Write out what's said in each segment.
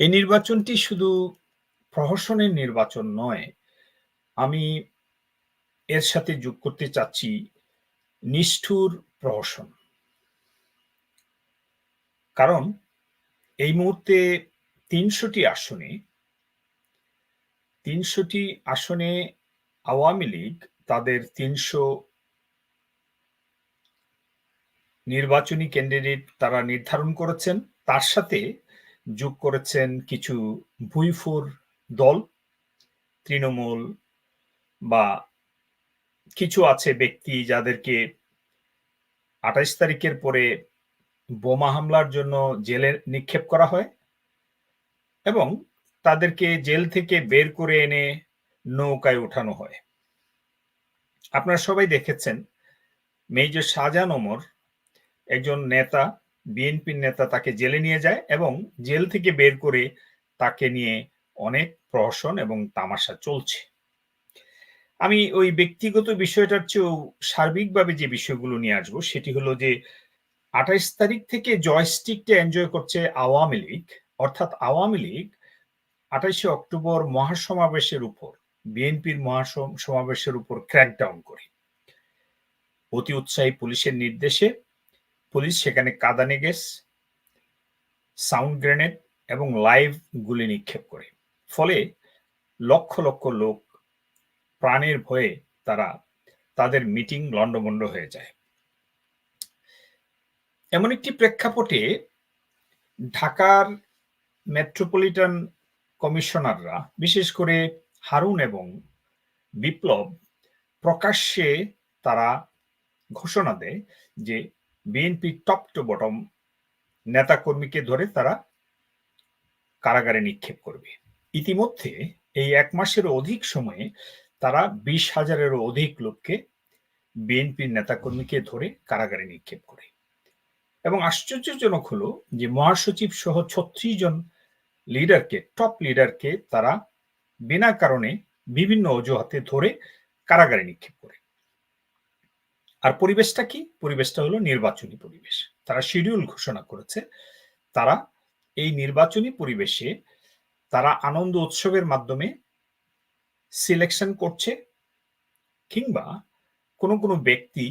এই নির্বাচনটি শুধু প্রহসনের নির্বাচন নয়, আমি এর সাথে যোগ করতে চাচ্ছি নিষ্ঠুর প্রহসন। কারণ এই মুহূর্তে তিনশোটি আসনে তিনশোটি আসনে আওয়ামী লীগ তাদের তিনশো নির্বাচনী ক্যান্ডিডেট তারা নির্ধারণ করেছেন। তার সাথে যোগ করেছেন কিছু ভুইফুর দল, তৃণমূল বা কিছু আছে ব্যক্তি যাদেরকে আঠাইশ তারিখের পরে বোমা হামলার জন্য জেলে নিক্ষেপ করা হয় এবং তাদেরকে জেল থেকে বের করে এনে নৌকায় উঠানো হয়। আপনারা সবাই দেখেছেন, মেজর শাহজাহান ওমর একজন নেতা বিএনপির নেতা তাকে জেলে নিয়ে যায় এবং জেল থেকে বের করে তাকে নিয়ে অনেক প্রহসন এবং তামাশা চলছে। আমি ওই ব্যক্তিগত বিষয়টার চেয়েও সার্বিকভাবে যে বিষয়গুলো নিয়ে আসব সেটি হলো যে আঠাইশ তারিখ থেকে জয়স্টিকটা এনজয় করছে আওয়ামী লীগ, অর্থাৎ আওয়ামী লীগ আঠাইশে অক্টোবর মহাসমাবেশের উপর, বিএনপির মহাসমাবেশের উপর ক্র্যাকডাউন করে। অতি উৎসাহী পুলিশের নির্দেশে পুলিশ সেখানে কাদানে গ্যাস, সাউন্ড গ্রেনেড এবং লাইভ গুলি নিক্ষেপ করে। ফলে লক্ষ লক্ষ লোক প্রাণের ভয়ে তারা তাদের মিটিং লন্ডমন্ড হয়ে যায়। এমন একটি প্রেক্ষাপটে ঢাকার মেট্রোপলিটন কমিশনাররা, বিশেষ করে হারুন এবং বিপ্লব, প্রকাশ্যে তারা ঘোষণা দেয় যে বিএনপি টপ টু বটম নেতাকর্মীকে ধরে তারা কারাগারে নিক্ষেপ করবে। ইতিমধ্যে এই এক মাসের অধিক সময়ে তারা বিশ হাজারেরও অধিক লোককে বিএনপির নেতাকর্মীকে ধরে কারাগারে নিক্ষেপ করে। এবং আশ্চর্যজনক হলো যে মহাসচিব সহ ছত্রিশ জন লিডারকে টপ লিডারকে তারা বিনা কারণে বিভিন্ন অজুহাতে ধরে কারাগারে নিক্ষেপ করে। আর পরিবেশটা কি? পরিবেশটা হলো নির্বাচনী পরিবেশ। তারা শিডিউল ঘোষণা করেছে। তারা এই নির্বাচনী পরিবেশে তারা আনন্দ উৎসবের মাধ্যমে সিলেকশন করছে কিংবা কোনো কোনো ব্যক্তি,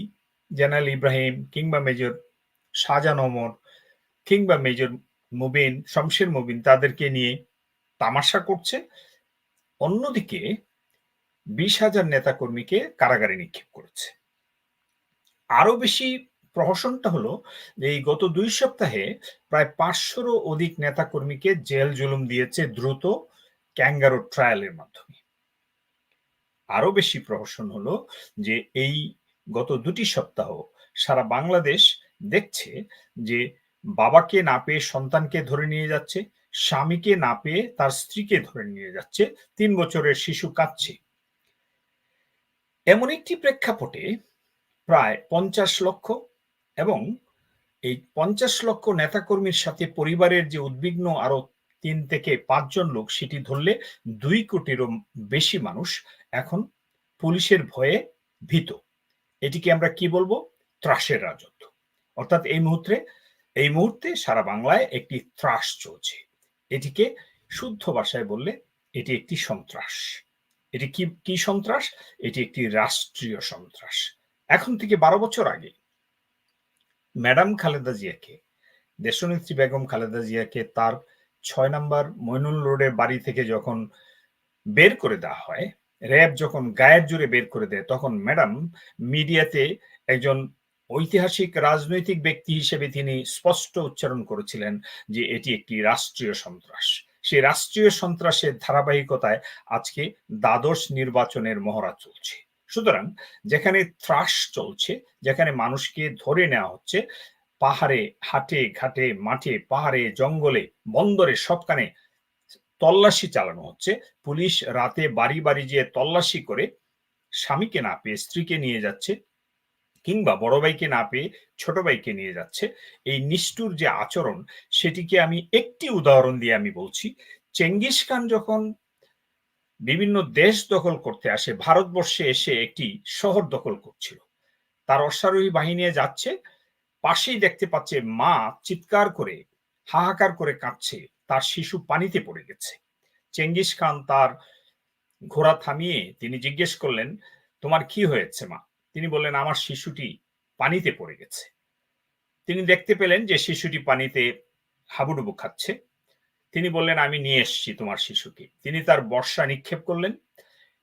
জেনারেল ইব্রাহিম কিংবা মেজর শাহজাহান অমর কিংবা মেজর মুবিন শমশের মুবিন, তাদেরকে নিয়ে তামাশা করছে। অন্যদিকে বিশ হাজার নেতাকর্মীকে কারাগারে নিক্ষেপ করেছে। আরও বেশি প্রহসনটা হলো যে এই গত দুই সপ্তাহে প্রায় পাঁচশোরও অধিক নেতাকর্মীকে জেল জুলুম দিয়েছে দ্রুত ক্যাঙ্গারো ট্রায়ালের মাধ্যমে। আরও বেশি প্রহসন হলো যে এই গত দুটি সপ্তাহ সারা বাংলাদেশ দেখছে যে বাবাকে না পেয়ে সন্তানকে ধরে নিয়ে যাচ্ছে, স্বামীকে না পেয়ে তার স্ত্রীকে ধরে নিয়ে যাচ্ছে, তিন বছরের শিশু কাঁদছে। এমন একটি প্রেক্ষাপটে প্রায় পঞ্চাশ লক্ষ এবং এই পঞ্চাশ লক্ষ নেতাকর্মীর সাথে পরিবারের যে উদ্বিগ্ন আরও তিন থেকে পাঁচজন লোক, সেটি ধরলে দুই কোটিরও বেশি মানুষ এখন পুলিশের ভয়ে ভীত। এটিকে আমরা কি বলব? ত্রাসের রাজত্ব। অর্থাৎ এই মুহূর্তে এই মুহূর্তে সারা বাংলায় একটি ত্রাস চলছে। এটিকে শুদ্ধ ভাষায় বললে এটি একটি সন্ত্রাস। এটি কি কি সন্ত্রাস? এটি একটি রাষ্ট্রীয় সন্ত্রাস। এখন থেকে বারো বছর আগে ম্যাডাম খালেদা জিয়াকে, দেশনেত্রী বেগম খালেদা জিয়াকে তার ছয় নাম্বার মইনুল রোডের বাড়ি থেকে যখন বের করে দেওয়া হয়, র্যাব যখন গায়ের জুড়ে বের করে দেয়, তখন ম্যাডাম মিডিয়াতে একজন ঐতিহাসিক রাজনৈতিক ব্যক্তি হিসেবে তিনি স্পষ্ট উচ্চারণ করেছিলেন যে এটি একটি রাষ্ট্রীয় সন্ত্রাস। সেই রাষ্ট্রীয় সন্ত্রাসের ধারাবাহিকতায় আজকে দ্বাদশ নির্বাচনের মহড়া চলছে। সুতরাং যেখানে ত্রাস চলছে, যেখানে মানুষকে ধরে নেওয়া হচ্ছে, পাহাড়ে, হাটে, ঘাটে, মাঠে, পাহাড়ে, জঙ্গলে, বন্দরে সবখানে তল্লাশি চালানো হচ্ছে। পুলিশ রাতে বাড়ি বাড়ি যেয়ে তল্লাশি করে স্বামীকে না পেয়ে স্ত্রীকে নিয়ে যাচ্ছে কিংবা বড় ভাইকে না পেয়ে ছোট ভাইকে নিয়ে যাচ্ছে। এই নিষ্ঠুর যে আচরণ, সেটিকে আমি একটি উদাহরণ দিয়ে আমি বলছি। চেঙ্গিস খান যখন বিভিন্ন দেশ দখল করতে আসে, ভারতবর্ষে এসে একটি শহর দখল করছিল। তার অশ্বারোহী বাহিনী যাচ্ছে, পাশেই দেখতে পাচ্ছে মা চিৎকার করে, হাহাকার করে কাঁদছে, তার শিশু পানিতে পড়ে গেছে। চেঙ্গিস খান তার ঘোড়া থামিয়ে তিনি জিজ্ঞেস করলেন, তোমার কি হয়েছে মা? তিনি বললেন, আমার শিশুটি পানিতে পড়ে গেছে। তিনি দেখতে পেলেন যে শিশুটি পানিতে হাবুডুবু খাচ্ছে। তিনি বললেন, আমি নিয়ে এসছি তোমার শিশুকে। তিনি তার বর্ষা নিক্ষেপ করলেন।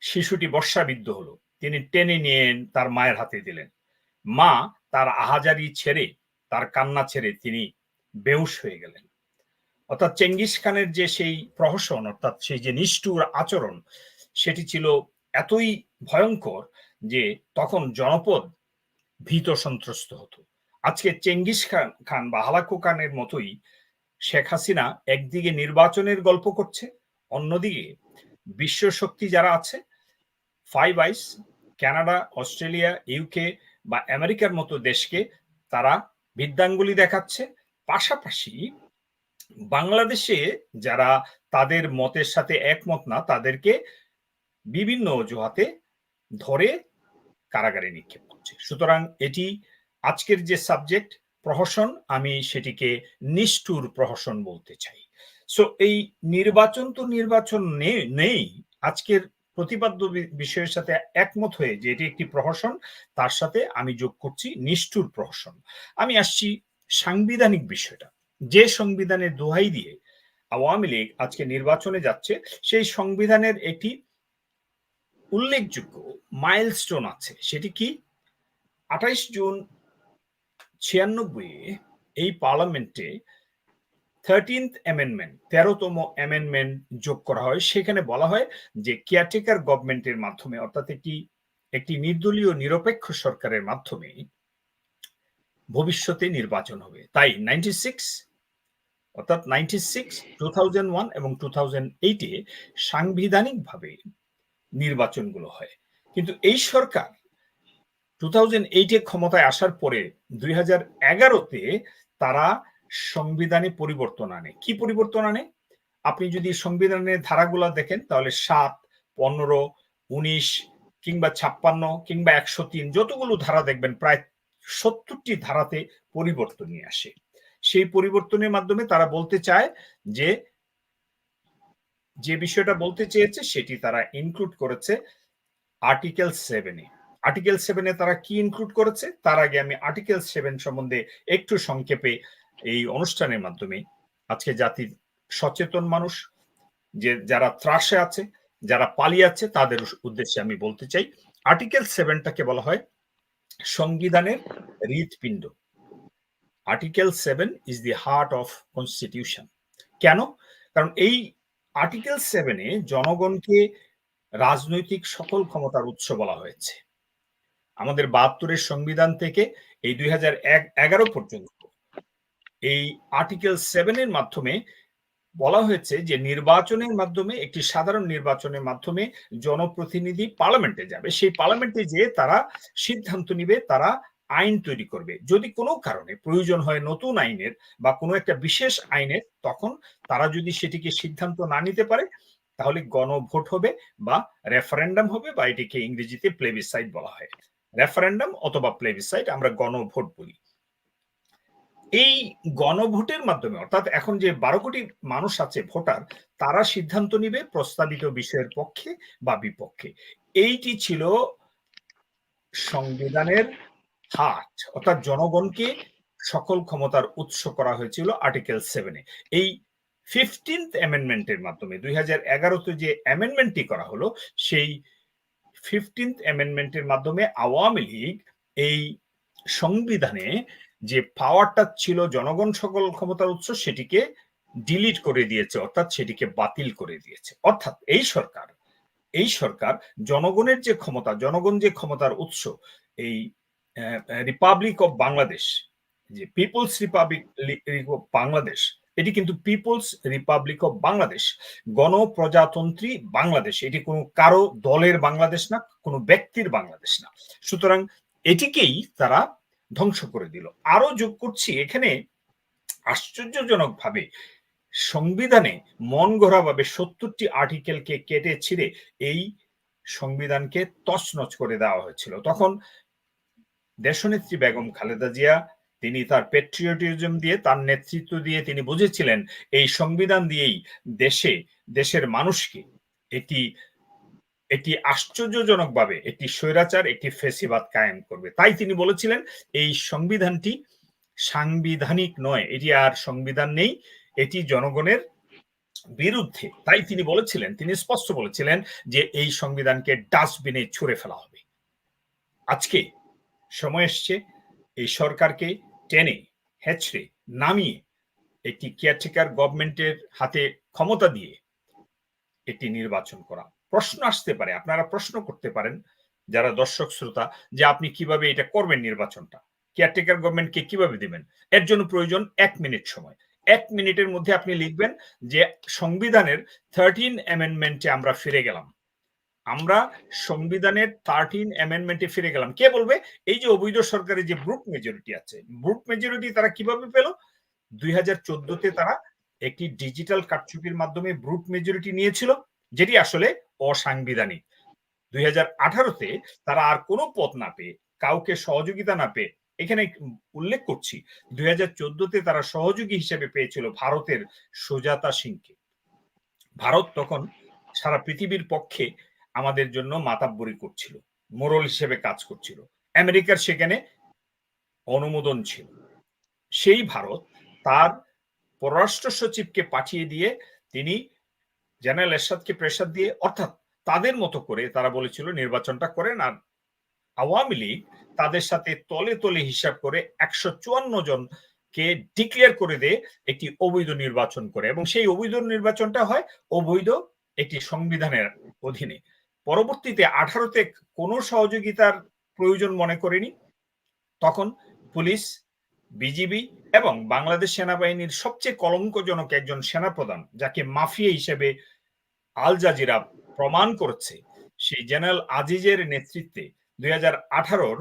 শিশুটি বর্ষাবিদ্ধ হলো। তিনি টেনে নিয়ে তার মায়ের হাতে দিলেন। মা তার আহাজারি ছেড়ে, তার কান্না ছেড়ে তিনি বেউস হয়ে গেলেন। অর্থাৎ চেঙ্গিস খানের যে সেই প্রহসন, অর্থাৎ সেই যে নিষ্ঠুর আচরণ, সেটি ছিল এতই ভয়ঙ্কর যে তখন জনপদ ভীত সন্ত্রস্ত হতো। আজকে চেঙ্গিস খান খান বা হালাকু খানের মতোই শেখ হাসিনা একদিকে নির্বাচনের গল্প করছে, অন্যদিকে বিশ্ব শক্তি যারা আছে five eyes Canada, Australia UK বা আমেরিকার মতো দেশকে তারা বিদ্যাঙ্গুলি দেখাচ্ছে। পাশাপাশি বাংলাদেশে যারা তাদের মতের সাথে একমত না, তাদেরকে বিভিন্ন অজুহাতে ধরে কারাগারে নিক্ষেপ করছে। সুতরাং এটি আজকের যে সাবজেক্ট প্রহসন, আমি সেটিকে নিষ্ঠুর প্রহসন বলতে চাই। সো এই নির্বাচন তো নির্বাচন নেই। আজকের প্রতিপাদ্য বিষয়ের সাথে একমত হয়ে যে এটি একটি প্রহসন, তার সাথে আমি যোগ করছি নিষ্ঠুর প্রহসন। আমি আসছি সাংবিধানিক বিষয়টা। যে সংবিধানের দোহাই দিয়ে আওয়ামী লীগ আজকে নির্বাচনে যাচ্ছে, সেই সংবিধানের একটি উল্লেখযোগ্য মাইলস্টোন আছে। সেটি কি? আঠাইশ জুন ছিয়ানব্বই এই পার্লামেন্টে থার্টিন্থ অ্যামেন্ডমেন্ট তেরোতম অ্যামেন্ডমেন্ট যোগ করা হয়। সেখানে বলা হয় যে কেয়ারটেকার গভর্নমেন্টের মাধ্যমে, অর্থাৎ একটি একটি নির্দলীয় নিরপেক্ষ সরকারের মাধ্যমে ভবিষ্যতে নির্বাচন হবে। তাই নাইনটি সিক্স অর্থাৎ ninety six two thousand one এবং টু থাউজেন্ড এইটে সাংবিধানিকভাবে নির্বাচনগুলো হয়। কিন্তু এই সরকার টু থাউজেন্ড ক্ষমতায় আসার পরে দুই হাজার এগারোতে তারা সংবিধানে পরিবর্তন আনে। কি পরিবর্তন আনে? আপনি যদি সংবিধানের ধারাগুলো দেখেন, তাহলে সাত, পনেরো, উনিশ কিংবা ছাপ্পান্ন কিংবা একশো তিন যতগুলো ধারা দেখবেন, প্রায় সত্তরটি ধারাতে পরিবর্তন নিয়ে আসে। সেই পরিবর্তনের মাধ্যমে তারা বলতে চায় যে যে বিষয়টা বলতে চেয়েছে, সেটি তারা ইনক্লুড করেছে আর্টিকেল সেভেনে আর্টিকেল সেভেনে তারা কি ইনক্লুড করেছে? তার আগে আমি আর্টিকেল সেভেন সম্বন্ধে একটু সংক্ষেপে এই অনুষ্ঠানের মাধ্যমে আজকে জাতির সচেতন মানুষ, যে যারা ত্রাসে আছে, যারা পালিয়ে আছে, তাদের উদ্দেশ্যে আমি বলতে চাই। আর্টিকেল সেভেনটাকে বলা হয় সংবিধানের হৃৎপিণ্ড। Article seven is the heart of constitution কেন? কারণ এই আর্টিকেল সেভেনে জনগণকে রাজনৈতিক সকল ক্ষমতার উৎস বলা হয়েছে। আমাদের বাহাত্তরের সংবিধান থেকে এই দুই এগারো পর্যন্ত। এই আর্টিকেল সেভেনের মাধ্যমে বলা হয়েছে যে নির্বাচনের মাধ্যমে, একটি সাধারণ নির্বাচনের মাধ্যমে জনপ্রতিনিধি পার্লামেন্টে যাবে। সেই পার্লামেন্টে যেয়ে তারা সিদ্ধান্ত নিবে, তারা আইন তৈরি করবে। যদি কোনো কারণে প্রয়োজন হয় নতুন আইনের বা কোনো একটা বিশেষ আইনের, তখন তারা যদি সেটিকে সিদ্ধান্ত না নিতে পারে, তাহলে গণভোট হবে বা রেফারেন্ডাম হবে বা এটিকে ইংরেজিতে প্লেবিসাইড বলা হয়। রেফারেন্ডাম অথবা প্লেবিসাইড আমরা গণভোট বলি। এই গণভোটের মাধ্যমে, অর্থাৎ এখন যে বারো কোটি মানুষ আছে, ভোটার, তারা সিদ্ধান্ত নিবে প্রস্তাবিত বিষয়ের পক্ষে বা বিপক্ষে। এইটি ছিল সংবিধানের হাট অর্থাৎ জনগণকে সকল ক্ষমতার উৎস করা হয়েছিল আর্টিকেল সেভেনে এই ফিফটিন্থ অ্যামেন্ডমেন্টের মাধ্যমে, দুই হাজার এগারোতে যে অ্যামেন্ডমেন্টটি করা হলো, সেই ফিফটিন্থ অ্যামেন্ডমেন্টের মাধ্যমে আওয়ামী লীগ এই সংবিধানে যে পাওয়ারটা ছিল জনগণ সকল ক্ষমতার উৎস, সেটিকে ডিলিট করে দিয়েছে, অর্থাৎ সেটিকে বাতিল করে দিয়েছে। অর্থাৎ এই সরকার এই সরকার জনগণের যে ক্ষমতা, জনগণ যে ক্ষমতার উৎস, এই রিপাবলিক অফ বাংলাদেশ যে পিপলস রিপাবলিক বাংলাদেশ এটি কিন্তু পিপলস রিপাবলিক অফ বাংলাদেশ, গণপ্রজাতন্ত্রী বাংলাদেশ। এটি কোনো কারও দলের বাংলাদেশ না, কোনো ব্যক্তির বাংলাদেশ না। সুতরাং এটিকেই তারা ধ্বংস করে দিল। আরও যোগ করছি, এখানে আশ্চর্যজনক ভাবে সংবিধানে মন গড়া ভাবে সত্তরটি আর্টিকেলকে কেটে ছিঁড়ে এই সংবিধানকে তছনছ করে দেওয়া হয়েছিল। তখন দেশনেত্রী বেগম খালেদা জিয়া তিনি তার পেট্রিয়টিজম দিয়ে, তার নেতৃত্ব দিয়ে তিনি বুঝেছিলেন এই সংবিধান দিয়েই দেশে, দেশের মানুষকে এটি এটি আশ্চর্যজনকভাবে একটি স্বৈরাচার, একটি ফেসিবাদ কায়েম করবে। তাই তিনি বলেছিলেন, এই সংবিধানটি সাংবিধানিক নয়, এটি আর সংবিধান নেই, এটি জনগণের বিরুদ্ধে। তাই তিনি বলেছিলেন, তিনি স্পষ্ট বলেছিলেন যে এই সংবিধানকে ডাস্টবিনে ছুঁড়ে ফেলা হবে। আজকে সময় এসছে, এই সরকারকে টেনে, হেঁচড়ে, নামিয়ে একটি কেয়ারটেকার গভর্নমেন্টের হাতে ক্ষমতা দিয়ে একটি নির্বাচন করা। প্রশ্ন আসতে পারে, আপনারা প্রশ্ন করতে পারেন, যারা দর্শক শ্রোতা, যে আপনি কীভাবে এটা করবেন নির্বাচনটা? কেয়ারটেকার গভর্নমেন্টকে কীভাবে দিবেন? এর জন্য প্রয়োজন এক মিনিট সময়। এক মিনিটের মধ্যে আপনি লিখবেন যে, সংবিধানের থার্টিন অ্যামেন্ডমেন্টে আমরা ফিরে গেলাম। আমরা সংবিধানের থার্টিন অ্যামেন্ডমেন্টে ফিরে গেলাম। কে বলবে? এই যে অবৈধ সরকারের যে ব্রুট মেজরিটি আছে ব্রুট মেজরিটি তারা কীভাবে পেল? দুই হাজার তারা একটি ডিজিটাল কারচুপির মাধ্যমে ব্রুট মেজরিটি নিয়েছিল, যেটি আসলে অসাংবিধানিক। দুই হাজার আঠারোতে তারা আর কোনো পথ না পেয়ে, কাউকে সহযোগিতা না পেয়ে, এখানে উল্লেখ করছি, দুই হাজার চোদ্দতে তারা সহযোগী হিসেবে পেয়েছিল ভারতের সুজাতা সিংকে। ভারত তখন সারা পৃথিবীর পক্ষে আমাদের জন্য মাতাব্বরি করছিল, মোরল হিসেবে কাজ করছিল। আমেরিকার সেখানে অনুমোদন ছিল। সেই ভারত তার পররাষ্ট্র সচিবকে পাঠিয়ে দিয়ে তিনি জেনারেল এরশাদকে প্রেশার দিয়ে, অর্থাৎ তাদের মতো করে তারা বলেছিল নির্বাচনটা করেন আর আওয়ামী লীগ তাদের সাথে তলে তলে হিসাব করে একশো চুয়ান্ন জনকে ডিক্লেয়ার করে দেয় একটি অবৈধ নির্বাচন করে এবং সেই অবৈধ নির্বাচনটা হয় অবৈধ একটি সংবিধানের অধীনে। পরবর্তীতে আঠারোতে কোনো সহযোগিতার প্রয়োজন মনে করেনি। তখন পুলিশ, বিজিবি এবং বাংলাদেশ সেনাবাহিনীর সবচেয়ে কলঙ্কজনক একজন সেনাপ্রধান, যাকে মাফিয়া হিসেবে আল জাজিরা প্রমাণ করছে, সেই জেনারেল আজিজের নেতৃত্বে দুই হাজার আঠারোর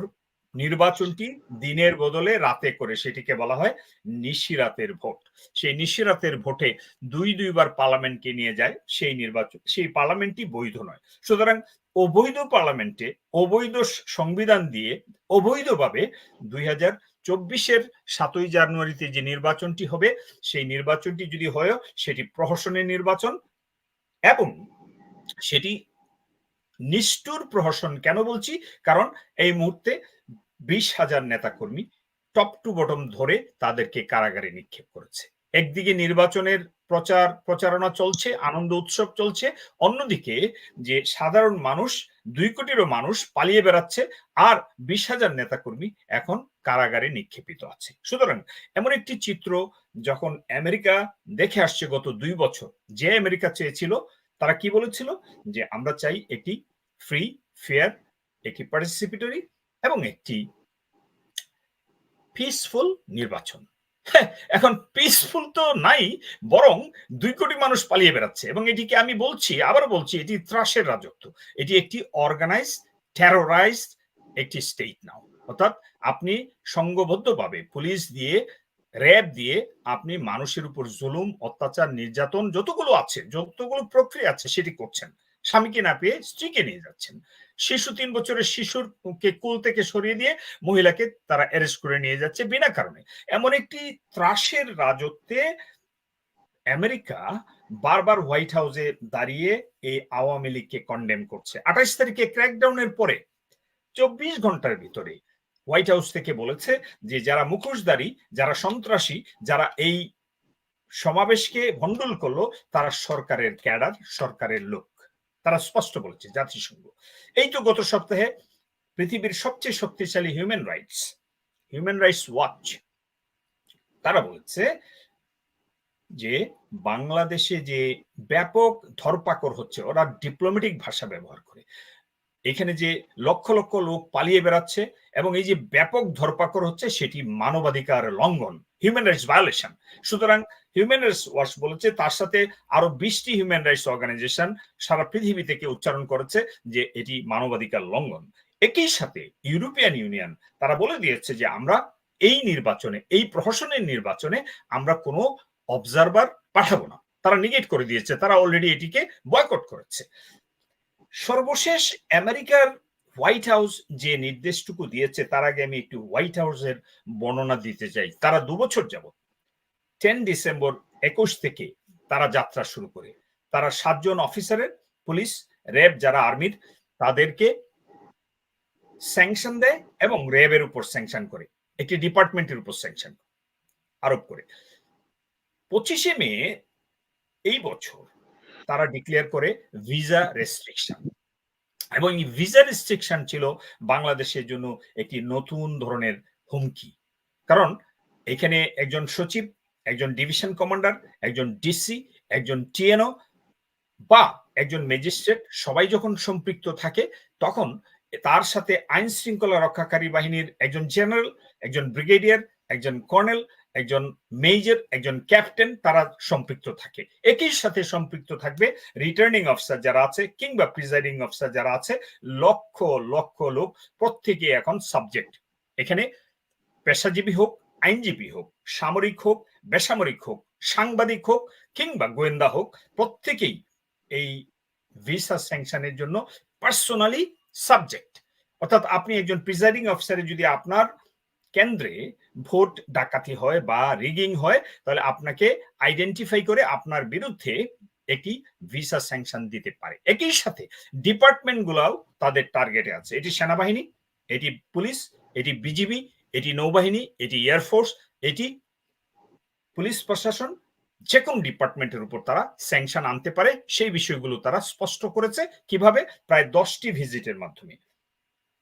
নির্বাচনটি দিনের বদলে রাতে করে সেটিকে বলা হয় নিশিরাতের ভোট। সেই নিশিরাতের ভোটে দুই দুইবার পার্লামেন্টকে নিয়ে যায় সেই নির্বাচন, সেই পার্লামেন্টটি বৈধ নয়। সুতরাং অবৈধ পার্লামেন্টে অবৈধ সংবিধান দিয়ে অবৈধভাবে দুই হাজার চব্বিশের সাতই জানুয়ারিতে যে নির্বাচনটি হবে, সেই নির্বাচনটি যদি হয় সেটি প্রহসনের নির্বাচন এবং সেটি নিষ্ঠুর প্রহসন কেন বলছি? কারণ এই মুহূর্তে বিশ হাজার নেতাকর্মী টপ টু বটম ধরে তাদেরকে কারাগারে নিক্ষেপ করেছে। একদিকে নির্বাচনের প্রচার, প্রচারণা চলছে, আনন্দ উৎসব চলছে, অন্যদিকে যে সাধারণ মানুষ, দুই কোটিরও মানুষ পালিয়ে বেড়াচ্ছে, আর বিশ হাজার নেতাকর্মী এখন কারাগারে নিক্ষেপিত আছে। সুতরাং এমন একটি চিত্র যখন আমেরিকা দেখে আসছে গত দুই বছর, যে আমেরিকা চেয়েছিল, তারা কি বলেছিল? যে আমরা চাই একটি ফ্রি ফেয়ার একটি পার্টিসিপেটরি এবং একটি পিসফুল নির্বাচন। হ্যাঁ, এখন পিসফুল তো নাই বরং দুই কোটি মানুষ পালিয়ে বেড়াচ্ছে এবং এটিকে আমি বলছি আবার বলছি এটি ত্রাসের রাজত্ব। এটি একটি অর্গানাইজ টেরোরাইজড একটি স্টেট নাও অর্থাৎ আপনি সংঘবদ্ধভাবে পুলিশ দিয়ে র্যাব দিয়ে আপনি মানুষের উপর জুলুম অত্যাচার নির্যাতন যতগুলো আছে যতগুলো প্রক্রিয়া আছে সেটি করছেন। স্বামীকে না পেয়ে স্ত্রীকে নিয়ে যাচ্ছেন। শিশু তিন বছরের শিশুর কে কুল থেকে সরিয়ে দিয়ে মহিলাকে তারা অ্যারেস্ট করে নিয়ে যাচ্ছে বিনা কারণে। এমন একটি ত্রাসের রাজত্বে আমেরিকা বারবার হোয়াইট হাউসে দাঁড়িয়ে এই আওয়ামী লীগকে কন্ডেম করছে। আঠাশ তারিখে ক্র্যাকডাউনের পরে চব্বিশ ঘণ্টার ভিতরে হোয়াইট হাউস থেকে বলেছে যে যারা মুখোশধারী, যারা সন্ত্রাসী, যারা এই সমাবেশকে ভণ্ডুল করল, তারা সরকারের ক্যাডার, সরকারের লোক। তারা স্পষ্ট বলেছে, জাতিসংঘ। এই তো গত সপ্তাহে পৃথিবীর সবচেয়ে শক্তিশালী human rights Human Rights Watch তারা বলেছে যে বাংলাদেশে যে ব্যাপক ধরপাকড় হচ্ছে, ওরা ডিপ্লোমেটিক ভাষা ব্যবহার করে। এখানে যে লক্ষ লক্ষ লোক পালিয়ে বেড়াচ্ছে এবং এই যে ব্যাপক ধরপাকড় হচ্ছে, সেটি মানবাধিকার লঙ্ঘন। হিউম্যান রাইটস ভায়োলেশন সুতরাং হিউম্যান রাইটস ওয়াচ বলেছে তার সাথে আরও বিশটি হিউম্যান রাইটস অর্গানাইজেশন সারা পৃথিবী থেকে উচ্চারণ করেছে যে এটি মানবাধিকার লঙ্ঘন। একই সাথে ইউরোপিয়ান ইউনিয়ন তারা বলে দিয়েছে যে আমরা এই নির্বাচনে, এই প্রহসনের নির্বাচনে আমরা কোনো অবজারভার পাঠাবো না। তারা নিগেট করে দিয়েছে, তারা অলরেডি এটিকে বয়কট করেছে। সর্বশেষ আমেরিকার হোয়াইট হাউস যে নির্দেশটুকু দিয়েছে, তার আগে আমি একটু হোয়াইট হাউসের বর্ণনা দিতে চাই। তারা দু বছর যাব টেন ডিসেম্বর একুশ থেকে তারা যাত্রা শুরু করে। তারা সাতজন অফিসারের, পুলিশ, র্যাব যারা আর্মির, তাদেরকে স্যাংশন দেয় এবং র্যাবের উপর স্যাংশন করে। একটি ডিপার্টমেন্টের উপর স্যাংশন আরোপ করে। পঁচিশে মে এই বছর তারা ডিক্লেয়ার করে ভিসা রেস্ট্রিকশন এবং ভিসা রেস্ট্রিকশন ছিল বাংলাদেশের জন্য একটি নতুন ধরনের হুমকি। কারণ এখানে একজন সচিব, একজন ডিভিশন কমান্ডার একজন ডিসি একজন টিএনও বা একজন ম্যাজিস্ট্রেট সবাই যখন সম্পৃক্ত থাকে, তখন তার সাথে আইন শৃঙ্খলা রক্ষাকারী বাহিনীর একজন জেনারেল একজন ব্রিগেডিয়ার একজন কর্নেল একজন মেজর, একজন ক্যাপ্টেন, তারা সম্পৃক্ত থাকে। একই সাথে সম্পৃক্ত থাকবে রিটার্নিং অফিসার যারা আছে কিংবা প্রিজাইডিং অফিসার যারা আছে, লক্ষ লক্ষ লোক প্রত্যেকে এখন সাবজেক্ট এখানে পেশাজীবী হোক, আইনজীবী হোক, সামরিক হোক, বেসামরিক হোক, সাংবাদিক হোক কিংবা গোয়েন্দা হোক, প্রত্যেকেই এই ভিসা স্যাংশনের জন্য পার্সোনালি সাবজেক্ট অর্থাৎ আপনি একজন প্রিজাইডিং অফিসারে যদি আপনার কেন্দ্রে ভোট ডাকাতি হয় বা রিগিং হয়, তাহলে আপনাকে আইডেন্টিফাই করে আপনার বিরুদ্ধে একটি ভিসা স্যাংশন দিতে পারে। একই সাথে ডিপার্টমেন্ট গুলাও তাদের টার্গেটে আছে। এটি সেনাবাহিনী, এটি পুলিশ, এটি বিজিবি, এটি নৌবাহিনী, এটি এয়ারফোর্স এটি পুলিশ প্রশাসন যে কোনো ডিপার্টমেন্টের উপর তারা স্যাংশন আনতে পারে। সেই বিষয়গুলো তারা স্পষ্ট করেছে কীভাবে? প্রায় দশটি ভিজিটের মাধ্যমে।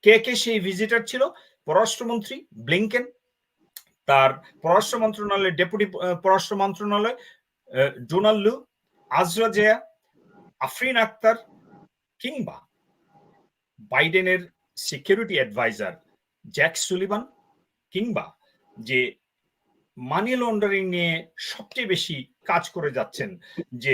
কে কে সেই ভিজিটার ছিল? পররাষ্ট্রমন্ত্রী ব্লিংকেন, তার পররাষ্ট্র মন্ত্রণালয়ের ডেপুটি পররাষ্ট্র মন্ত্রণালয় ডোনাল্ড লু, আজরা জেয়া, আফরিন আক্তার কিংবা বাইডেনের সিকিউরিটি অ্যাডভাইজার জ্যাক সুলিভান কিংবা যে মানি লন্ডারিং নিয়ে সবচেয়ে বেশি কাজ করে যাচ্ছেন যে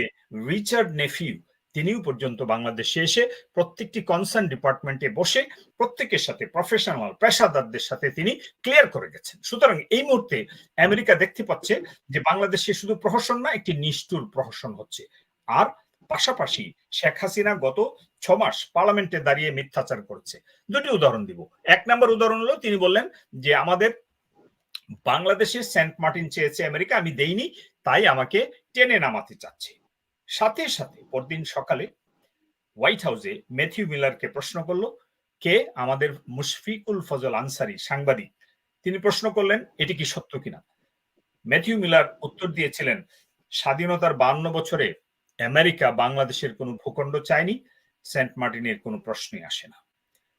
রিচার্ড নেফিউ তিনিও পর্যন্ত বাংলাদেশে এসে প্রত্যেকটি কনসার্ন ডিপার্টমেন্টে বসে প্রত্যেকের সাথে প্রফেশনাল পেশাদারদের সাথে তিনি ক্লিয়ার করে গেছেন। সুতরাং এই মুহূর্তে আমেরিকা দেখতে পাচ্ছে যে বাংলাদেশে শুধু প্রহসন না, একটি নিষ্ঠুর প্রহসন হচ্ছে। আর পাশাপাশি শেখ হাসিনা গত ছ মাস পার্লামেন্টে দাঁড়িয়ে মিথ্যাচার করছে। দুটি উদাহরণ দিব। এক নম্বর উদাহরণ হলো, তিনি বললেন যে, আমাদের বাংলাদেশের সেন্ট মার্টিন চেয়েছে আমেরিকা, আমি দেইনি, তাই আমাকে টেনে নামাতে চাচ্ছে। সাথে সাথে পরদিন সকালে হোয়াইট হাউসে ম্যাথিউ মিলারকে প্রশ্ন করল, কে আমাদের মুশফিকুল ফজল আনসারি সাংবাদিক? তিনি প্রশ্ন করলেন, এটি কি সত্য কিনা? ম্যাথিউ মিলার উত্তর দিয়েছিলেন, স্বাধীনতার বান্ন বছরে আমেরিকা বাংলাদেশের কোনো ভূখণ্ড চায়নি, সেন্ট মার্টিনের কোনো প্রশ্নই আসে না।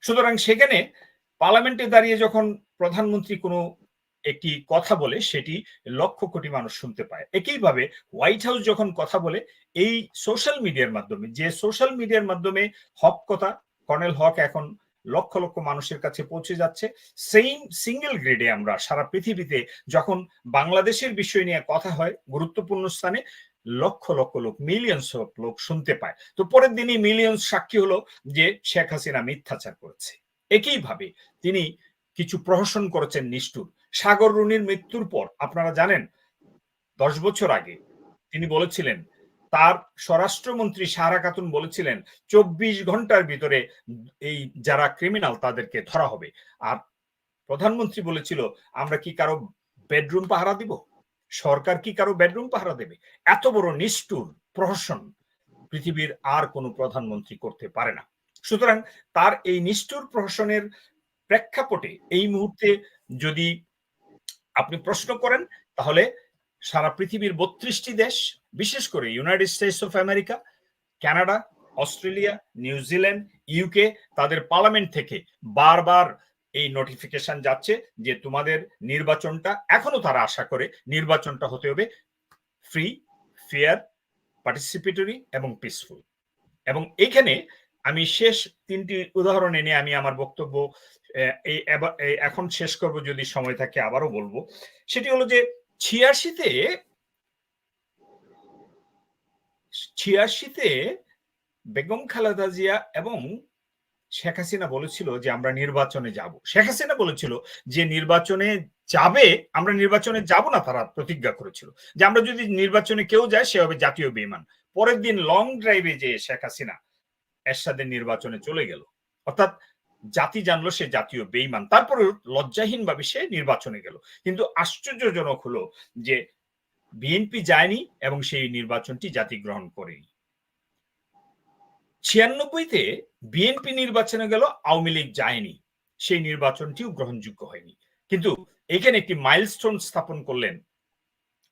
সুতরাং সেখানে পার্লামেন্টে দাঁড়িয়ে যখন প্রধানমন্ত্রী কোনো একটি কথা বলে সেটি লক্ষ কোটি মানুষ শুনতে পায়। একইভাবে হোয়াইট হাউস যখন কথা বলে, এই সোশ্যাল মিডিয়ার মাধ্যমে, যে সোশ্যাল মিডিয়ার মাধ্যমে হক কথা কর্নেল হক এখন লক্ষ লক্ষ মানুষের কাছে পৌঁছে যাচ্ছে। সেম সিঙ্গেল গ্রেডে আমরা সারা পৃথিবীতে যখন বাংলাদেশের বিষয় নিয়ে কথা হয় গুরুত্বপূর্ণ স্থানে, লক্ষ লক্ষ লোক মিলিয়ন্স অফ লোক শুনতে পায়। তো পরের দিনই মিলিয়ন্স সাক্ষী হলো যে শেখ হাসিনা মিথ্যাচার করেছে। একইভাবে তিনি কিছু প্রহসন করেছেন নিষ্ঠুর। সাগর রুনির মৃত্যুর পর, আপনারা জানেন, দশ বছর আগে তিনি বলেছিলেন, তার স্বরাষ্ট্রমন্ত্রী সারা খাতুন বলেছিলেন, চব্বিশ ঘণ্টার ভিতরে এই যারা ক্রিমিনাল তাদেরকে ধরা হবে। আর প্রধানমন্ত্রী বলেছিল, আমরা কি কারও বেডরুম পাহারা দিব? সরকার কি কারও বেডরুম পাহারা দেবে? এত বড় নিষ্ঠুর প্রহসন পৃথিবীর আর কোনো প্রধানমন্ত্রী করতে পারে না। সুতরাং তার এই নিষ্ঠুর প্রহসনের প্রেক্ষাপটে এই মুহূর্তে যদি আপনি প্রশ্ন করেন, তাহলে সারা পৃথিবীর বত্রিশটি দেশ, বিশেষ করে United States of America Canada Australia New Zealand UK তাদের পার্লামেন্ট থেকে বারবার এই নোটিফিকেশন যাচ্ছে যে তোমাদের নির্বাচনটা এখনও তারা আশা করে নির্বাচনটা হতে হবে ফ্রি ফেয়ার পার্টিসিপেটরি এবং পিসফুল এবং এইখানে আমি শেষ তিনটি উদাহরণ এনে আমি আমার বক্তব্য এই এখন শেষ করব যদি সময় থাকে আবারও বলব। সেটি হলো যে ছিয়াশিতে ছিয়াশিতে বেগম খালেদা জিয়া এবং শেখ হাসিনা বলেছিল যে আমরা নির্বাচনে যাব। শেখ হাসিনা বলেছিল যে নির্বাচনে যাবে, আমরা নির্বাচনে যাব না তারা প্রতিজ্ঞা করেছিল। যে আমরা যদি নির্বাচনে কেউ যায় সে হবে জাতীয় বিমান পরের দিন লং ড্রাইভে যে শেখ হাসিনা এরশাদের নির্বাচনে চলে গেল। অর্থাৎ জাতি জানলো সে জাতীয় বেইমান। তারপরে লজ্জাহীন ভাবে সে নির্বাচনে গেল। কিন্তু আশ্চর্যজনক হলো যে বিএনপি যায়নি এবং সেই নির্বাচনটি জাতি গ্রহণ করেনি। ছিয়ানব্বইতে বিএনপি নির্বাচনে গেল, আওয়ামী লীগ যায়নি। সেই নির্বাচনটিও গ্রহণযোগ্য হয়নি। কিন্তু এখানে একটি মাইলস্টোন স্থাপন করলেন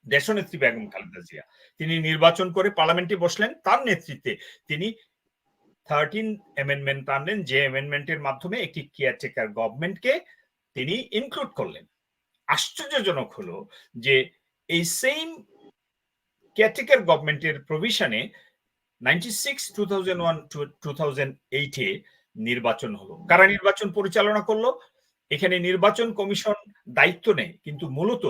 দেশনেত্রী বেগম খালেদা জিয়া। তিনি নির্বাচন করে পার্লামেন্টে বসলেন। তার নেতৃত্বে তিনি থার্টিন অ্যামেন্ডমেন্ট আনলেন যে অ্যামেন্ডমেন্টের মাধ্যমে একটি কেয়ারটেকার গভর্নমেন্টকে তিনি ইনক্লুড করলেন। আশ্চর্যজনক হলো যে এই সেম কেয়ারটেকার গভর্নমেন্টের প্রভিশনে ninety six two thousand one two নির্বাচন হলো। কারা নির্বাচন পরিচালনা করল? এখানে নির্বাচন কমিশন দায়িত্ব নেয়, কিন্তু মূলত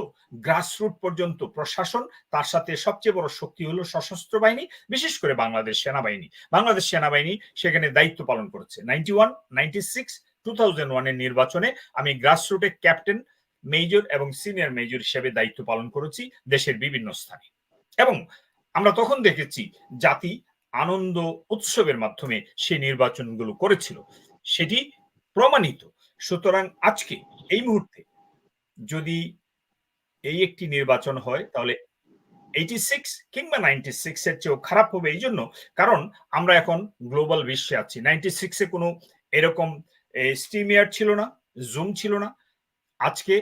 গ্রাসরুট পর্যন্ত প্রশাসন, তার সাথে সবচেয়ে বড় শক্তি হলো সশস্ত্র বাহিনী, বিশেষ করে বাংলাদেশ সেনাবাহিনী। বাংলাদেশ সেনাবাহিনী সেখানে দায়িত্ব পালন করেছে। Ninety one ninety six two thousand ওয়ানের নির্বাচনে আমি গ্রাসরুটে ক্যাপ্টেন মেজর এবং সিনিয়র মেজর হিসেবে দায়িত্ব পালন করেছি দেশের বিভিন্ন স্থানে। এবং আমরা তখন দেখেছি জাতি আনন্দ, উৎসবের মাধ্যমে সেই নির্বাচনগুলো করেছিল। সেটি প্রমাণিত সুতরাং আজকে, এই মুহূর্তে যদি এই একটি নির্বাচন হয়, তাহলে এইটি সিক্স কিংবা নাইনটি সিক্স এর চেয়েও খারাপ হবে এই জন্য, কারণ আমরা এখন গ্লোবাল বিশ্বে আছি। নাইনটি সিক্সে কোনো এরকম স্ট্রিমিয়ার ছিল না জুম ছিল না। আজকে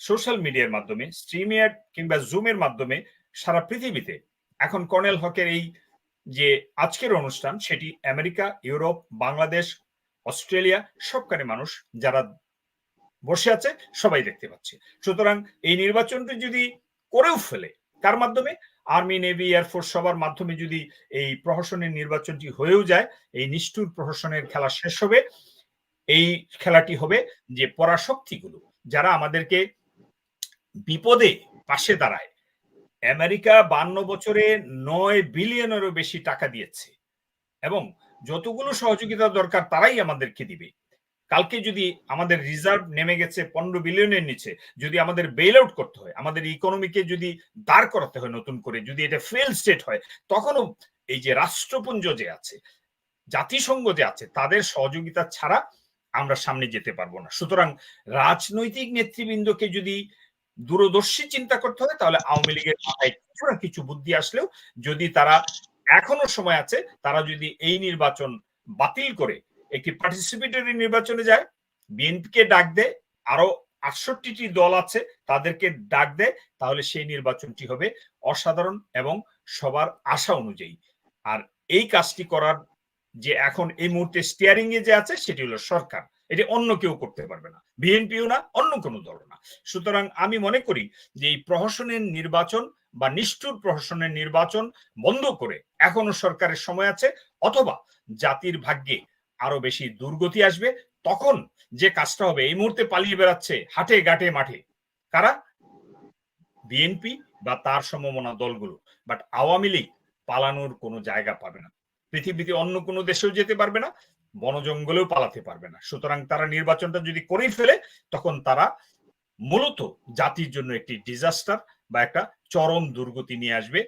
সোশ্যাল মিডিয়ার মাধ্যমে স্ট্রিমিয়ার কিংবা জুমের মাধ্যমে সারা পৃথিবীতে এখন কর্নেল হকের এই যে আজকের অনুষ্ঠান, সেটি আমেরিকা, ইউরোপ, বাংলাদেশ অস্ট্রেলিয়া, সবখানে মানুষ যারা বসে আছে, সবাই দেখতে পাচ্ছে। সুতরাং এই নির্বাচনটি যদি করেও ফেলে কার মাধ্যমে আর্মি, নেভি এয়ারফোর্স সবার মাধ্যমে যদি এই প্রহসনের নির্বাচনটি হয়েও যায়, এই নিষ্ঠুর প্রহসনের খেলা শেষ হবে। এই খেলাটি হবে যে পরাশক্তিগুলো, যারা আমাদেরকে বিপদে পাশে দাঁড়ায়। আমেরিকা বান্ন বছরে নয় বিলিয়নেরও বেশি টাকা দিয়েছে এবং যতগুলো সহযোগিতা দরকার তারাই আমাদেরকে দিবে। কালকে যদি আমাদের রিজার্ভ নেমে গেছে পনেরো বিলিয়নের নিচে, যদি আমাদের বেল আউট করতে হয়, আমাদের ইকোনমিকে যদি দাঁড় করাতে হয় নতুন করে, যদি এটা ফেল স্টেট হয়, তখনও এই যে রাষ্ট্রপুঞ্জ যে আছে, জাতিসংঘ যে আছে, তাদের সহযোগিতা ছাড়া আমরা সামনে যেতে পারব না। সুতরাং রাজনৈতিক নেতৃবৃন্দকে যদি দূরদর্শী চিন্তা করতে হয়, তাহলে আওয়ামী লীগের মাথায় কিছু না কিছু বুদ্ধি আসলেও যদি তারা এখনও সময় আছে, তারা যদি এই নির্বাচন বাতিল করে একটি পার্টিসিপেটরি নির্বাচনে যায়, বিএনপিকে ডাক দেয়, আরও আটষট্টিটি দল আছে তাদেরকে ডাক দেয়, তাহলে সেই নির্বাচনটি হবে অসাধারণ এবং সবার আশা অনুযায়ী। আর এই কাজটি করার যে এখন এই মুহূর্তে স্টিয়ারিং এ যে আছে, সেটি হলো সরকার। এটি অন্য কেউ করতে পারবে না। বিএনপিও না, অন্য কোনো দল না। সুতরাং আমি মনে করি যে এই প্রহসনের নির্বাচন বা নিষ্ঠুর প্রহসনের নির্বাচন বন্ধ করে এখনও সরকারের সময় আছে, অথবা জাতির ভাগ্যে আরও বেশি দুর্গতি আসবে, তখন যে কাজটা হবে এই মুহূর্তে পালিয়ে বেড়াচ্ছে হাটে ঘাটে মাঠে। কারা? বিএনপি বা তার সমমনা দলগুলো। বাট আওয়ামী লীগ পালানোর কোনো জায়গা পাবে না। পৃথিবীতে অন্য কোনো দেশেও যেতে পারবে না বনজঙ্গলেও পালাতে পারবে না। সুতরাং তারা নির্বাচনটা যদি করেই ফেলে, তখন তারা মূলত জাতির জন্য একটি ডিজাস্টার বা একটা চরম দুর্গতি নিয়ে আসবে।